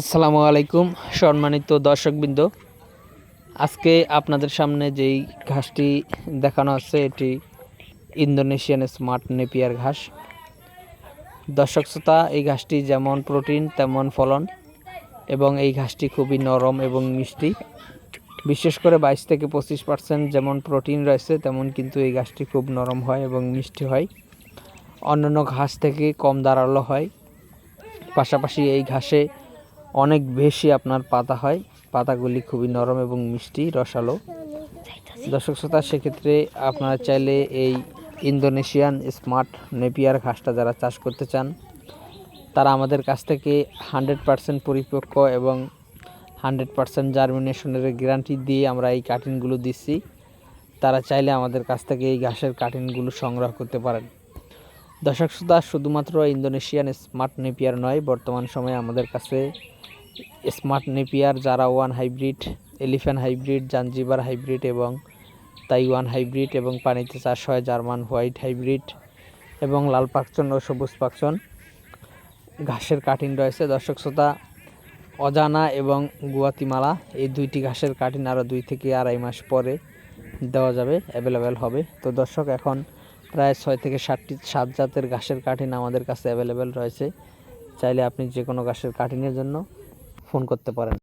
আসসালামু আলাইকুম, সম্মানিত দর্শকবৃন্দ। আজকে আপনাদের সামনে যেই ঘাসটি দেখানো আছে, এটি ইন্দোনেশিয়ান স্মার্ট নেপিয়ার ঘাস। দর্শক শ্রোতা, এই ঘাসটি যেমন প্রোটিন, তেমন ফলন এবং এই ঘাসটি খুবই নরম এবং মিষ্টি। বিশেষ করে বাইশ থেকে পঁচিশ পার্সেন্ট যেমন প্রোটিন রয়েছে, তেমন কিন্তু এই ঘাসটি খুব নরম হয় এবং মিষ্টি হয়। অন্যান্য ঘাস থেকে কম দাঁড়াল হয়। পাশাপাশি এই ঘাসে অনেক বেশি আপনার পাতা হয়। পাতাগুলি খুবই নরম এবং মিষ্টি, রসালো। দর্শক শ্রোতা, সেক্ষেত্রে আপনারা চাইলে এই ইন্দোনেশিয়ান স্মার্ট নেপিয়ার ঘাসটা যারা চাষ করতে চান, তারা আমাদের কাছ থেকে হান্ড্রেড পারসেন্ট পরিপক্ক এবং হান্ড্রেড পারসেন্ট জার্মিনেশনের গ্যারান্টি দিয়ে আমরা এই কাটিংগুলো দিচ্ছি। তারা চাইলে আমাদের কাছ থেকে এই ঘাসের কাটিংগুলো সংগ্রহ করতে পারেন। দর্শক শ্রোতা, শুধুমাত্র ইন্দোনেশিয়ান স্মার্ট নেপিয়ার নয়, বর্তমান সময়ে আমাদের কাছে স্মার্ট নেপিয়ার যারা one hybrid, elephant hybrid, Zanzibar hybrid এবং তাইওয়ান হাইব্রিড এবং পানিতে চাষ হয় জার্মান হোয়াইট হাইব্রিড এবং লাল পাকচন ও সবুজ পাকচন। ঘাসের কাটিং রয়েছে। দর্শক শ্রোতা, অজানা এবং গুয়াতিমালা, এই দুইটি ঘাসের কাটিং আরও দুই থেকে আড়াই মাস পরে দেওয়া যাবে অ্যাভেলেবেল হবে। তো দর্শক, এখন প্রায় ছয় থেকে সাতটি সাত জাতের ঘাসের কাঠিন আমাদের কাছে অ্যাভেলেবেল রয়েছে। চাইলে আপনি যে কোনো ঘাসের কাঠিনের জন্য ফোন করতে পারেন।